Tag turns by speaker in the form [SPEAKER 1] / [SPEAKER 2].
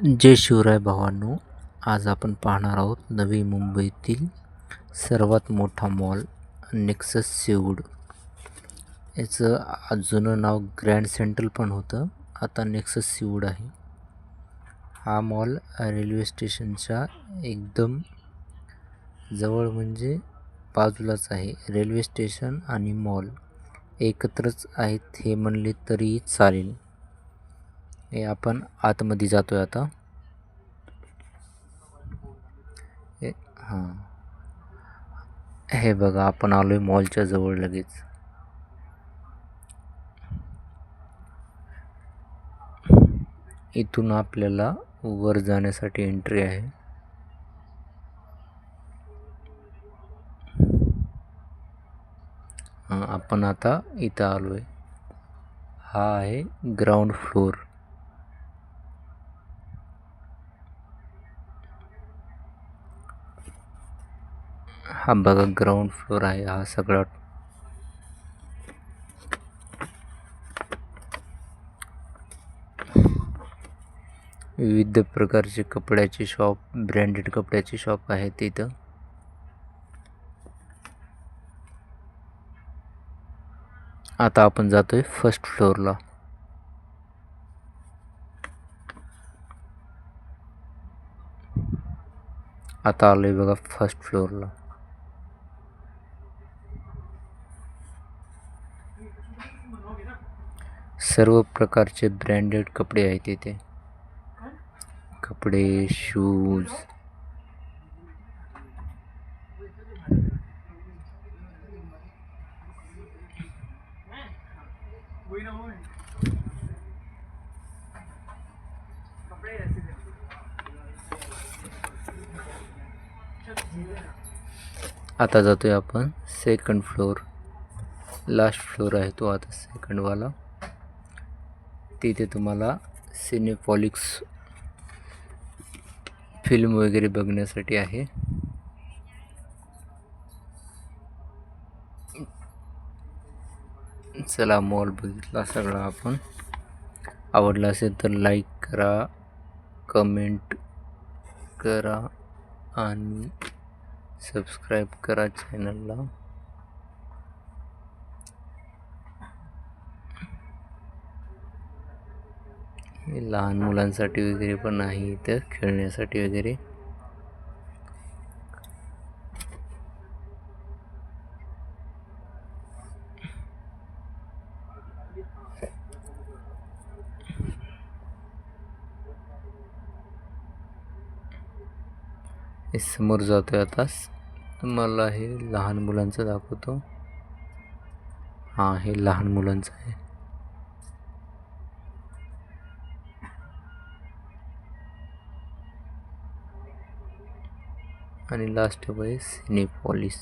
[SPEAKER 1] जय शिवराय भावांनो आज आपण पाहणार आहोत नवी मुंबईतील सर्वात मोठा मॉल नेक्सस सीवूड याचं जुनं नाव ग्रँड सेंट्रल पण होतं आता नेक्सस सीवूड आहे. हा मॉल रेल्वे स्टेशनच्या एकदम जवळ म्हणजे बाजूलाच आहे. रेल्वे स्टेशन आणि मॉल एकत्रच आहेत हे म्हणले तरीही चालेल. हे आपण आतमध्ये जातो आहे आता. हे हां. हे बघा आपण आलो आहे मॉलच्या जवळ लगेच. इथून आपल्याला वर जाण्यासाठी एंट्री आहे. हां आपण आता इथं आलो आहे हा आहे ग्राउंड फ्लोर हा बघा ग्राउंड फ्लोअर आहे हा सगळा. विविध प्रकारचे कपड्याचे शॉप ब्रँडेड कपड्याचे शॉप आहे तिथं आता आपण जातोय फर्स्ट फ्लोअरला आता आलोय बघा फर्स्ट फ्लोअरला सर्व प्रकारचे ब्रँडेड कपडे आहेत इथे. कपडे शूज आता जातोय आपण सेकंड फ्लोअर लास्ट फ्लोअर आहे तो आता सेकंडवाला तिथे तुम्हाला सिनेपॉलिक्स फिल्म वगैरे बघण्यासाठी आहे. चला मॉल बघितला सगळा आपण. आवडला असेल तर लाईक करा कमेंट करा आणि सबस्क्राईब करा चॅनलला लहान मुलांसाठी वगैरे पण आहे इथं खेळण्यासाठी वगैरे. समोर जातोय आता. तुम्हाला हे लहान मुलांचं दाखवतो. हां हे लहान मुलांचं आहे. आणि लास्ट आहे सिनेपॉलिस